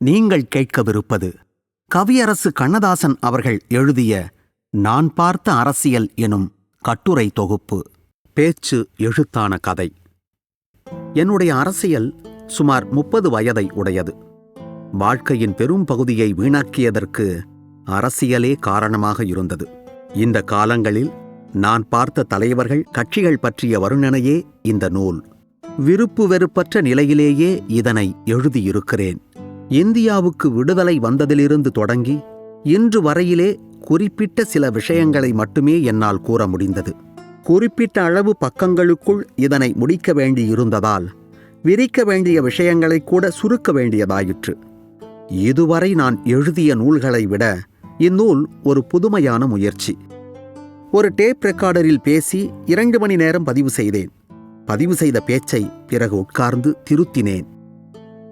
நீங்கள் கேட்கவிருப்பது. கவியரசு கண்ணதாசன் அவர்கள் எழுதிய நான் பார்த்த அரசியல் எனும் கட்டுரை தொகுப்பு. பேச்சு எழுத்தான கதை. என்னுடைய அரசியல் சுமார் முப்பது வயதை உடையது. வாழ்க்கையின் பெரும் பகுதியை வீணாக்கியதற்கு அரசியலே காரணமாக இருந்தது. இந்த காலங்களில் நான் பார்த்த தலைவர்கள் கட்சிகள் பற்றிய வருணனையே இந்த நூல். விருப்பு வெறுப்பற்ற நிலையிலேயே இதனை எழுதியிருக்கிறேன். இந்தியாவுக்கு விடுதலை வந்ததிலிருந்து தொடங்கி இன்று வரையிலே குறிப்பிட்ட சில விஷயங்களை மட்டுமே என்னால் கூற முடிந்தது. குறிப்பிட்ட அளவு பக்கங்களுக்குள் இதனை முடிக்க வேண்டியிருந்ததால் விரிக்க வேண்டிய விஷயங்களை கூட சுருக்க வேண்டியதாயிற்று. இதுவரை நான் எழுதிய நூல்களை விட இந்நூல் ஒரு புதுமையான முயற்சி. ஒரு டேப் ரெக்கார்டரில் பேசி இரண்டு மணி நேரம் பதிவு செய்தேன். பதிவு செய்த பேச்சை பிறகு உட்கார்ந்து திருத்தினேன்.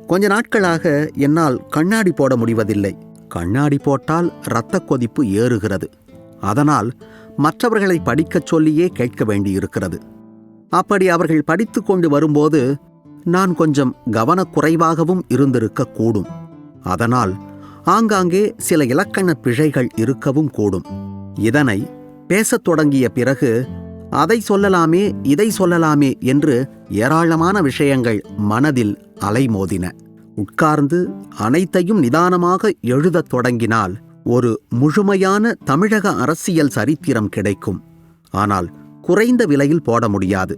கொஞ்ச நாட்களாக என்னால் கண்ணாடி போட முடிவதில்லை. கண்ணாடி போட்டால் இரத்த கொதிப்பு ஏறுகிறது. அதனால் மற்றவர்களை படிக்கச் சொல்லியே கேட்க வேண்டியிருக்கிறது. அப்படி அவர்கள் படித்து கொண்டு வரும்போது நான் கொஞ்சம் கவனக்குறைவாகவும் இருந்திருக்க கூடும். அதனால் ஆங்காங்கே சில இலக்கண பிழைகள் இருக்கவும் கூடும். இதனை பேசத் தொடங்கிய பிறகு அதை சொல்லலாமே இதை சொல்லலாமே என்று ஏராளமான விஷயங்கள் மனதில் அலைமோதின. உட்கார்ந்து அனைத்தையும் நிதானமாக எழுதத் தொடங்கினால் ஒரு முழுமையான தமிழக அரசியல் சரித்திரம் கிடைக்கும். ஆனால் குறைந்த விலையில் போட முடியாது.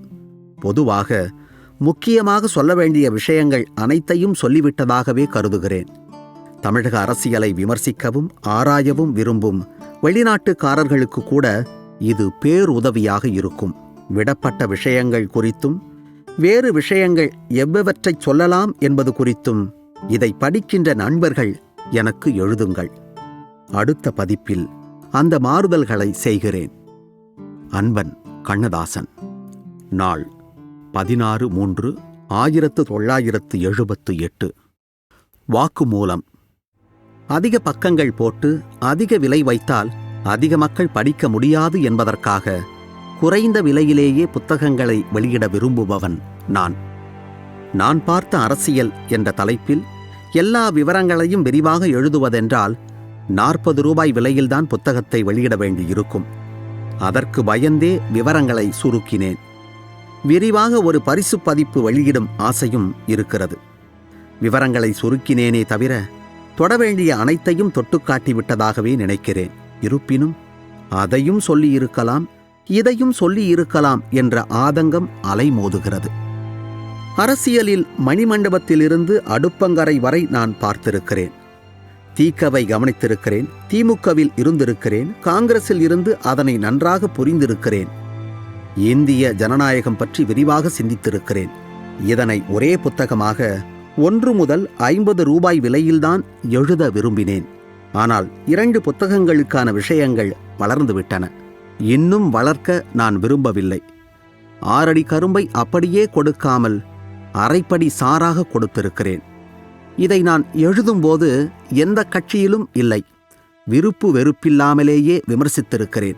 பொதுவாக முக்கியமாக சொல்ல வேண்டிய விஷயங்கள் அனைத்தையும் சொல்லிவிட்டதாகவே கருதுகிறேன். தமிழக அரசியலை விமர்சிக்கவும் ஆராயவும் விரும்பும் வெளிநாட்டுக்காரர்களுக்கு கூட இது பேருதவியாக இருக்கும். விடப்பட்ட விஷயங்கள் குறித்தும் வேறு விஷயங்கள் எவ்வவற்றை சொல்லலாம் என்பது குறித்தும் இதை படிக்கின்ற நண்பர்கள் எனக்கு எழுதுங்கள். அடுத்த பதிப்பில் அந்த மாறுதல்களை செய்கிறேன். அன்பன் கண்ணதாசன். நாள் பதினாறு மூன்று ஆயிரத்து தொள்ளாயிரத்து எழுபத்து எட்டு. வாக்குமூலம். அதிக பக்கங்கள் போட்டு அதிக விலை வைத்தால் அதிக மக்கள் படிக்க முடியாது என்பதற்காக குறைந்த விலையிலேயே புத்தகங்களை வெளியிட விரும்புபவன் நான். நான் பார்த்த அரசியல் என்ற தலைப்பில் எல்லா விவரங்களையும் விரிவாக எழுதுவதென்றால் நாற்பது ரூபாய் விலையில்தான் புத்தகத்தை வெளியிட வேண்டியிருக்கும். அதற்கு பயந்தே விவரங்களை சுருக்கினேன். விரிவாக ஒரு பரிசு பதிப்பு வெளியிடும் ஆசையும் இருக்கிறது. விவரங்களை சுருக்கினேனே தவிர தொட வேண்டிய அனைத்தையும் தொட்டுக்காட்டிவிட்டதாகவே நினைக்கிறேன். இருப்பினும் அதையும் சொல்லியிருக்கலாம் இதையும் சொல்லியிருக்கலாம் என்ற ஆதங்கம் அலைமோதுகிறது. அரசியலில் மணிமண்டபத்திலிருந்து அடுப்பங்கரை வரை நான் பார்த்திருக்கிறேன். தீக்கவை கவனித்திருக்கிறேன் திமுகவில் இருந்திருக்கிறேன் காங்கிரஸில் இருந்து அதனை நன்றாக புரிந்திருக்கிறேன். இந்திய ஜனநாயகம் பற்றி விரிவாக சிந்தித்திருக்கிறேன். இதனை ஒரே புத்தகமாக ஒன்று முதல் ஐம்பது ரூபாய் விலையில்தான் எழுத விரும்பினேன். ஆனால் இரண்டு புத்தகங்களுக்கான விஷயங்கள் வளர்ந்துவிட்டன. இன்னும் வளர்க்க நான் விரும்பவில்லை. ஆறடி கரும்பை அப்படியே கொடுக்காமல் அரைப்படி சாராக கொடுத்திருக்கிறேன். இதை நான் எழுதும்போது எந்த கட்சியிலும் இல்லை. விருப்பு வெறுப்பில்லாமலேயே விமர்சித்திருக்கிறேன்.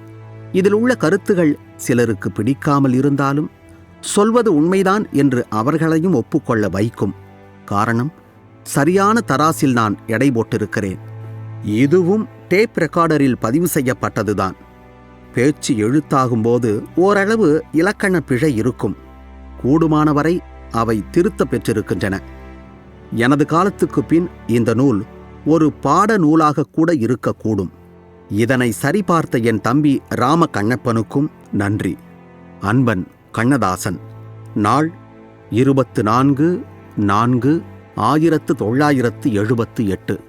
இதில் உள்ள கருத்துகள் சிலருக்கு பிடிக்காமல் இருந்தாலும் சொல்வது உண்மைதான் என்று அவர்களையும் ஒப்புக்கொள்ள வைக்கும். காரணம் சரியான தராசில் நான் எடை போட்டிருக்கிறேன். இதுவும் டேப் ரெக்கார்டரில் பதிவு செய்யப்பட்டதுதான். பேச்சு எழுத்தாகும்போது ஓரளவு இலக்கண பிழை இருக்கும். கூடுமானவரை அவை திருத்த பெற்றிருக்கின்றன. எனது காலத்துக்கு பின் இந்த நூல் ஒரு பாட நூலாக கூட இருக்கக்கூடும். இதனை சரிபார்த்த என் தம்பி ராம கண்ணப்பனுக்கும் நன்றி. அன்பன் கண்ணதாசன். நாள் இருபத்து நான்கு நான்கு ஆயிரத்து தொள்ளாயிரத்து எழுபத்து எட்டு.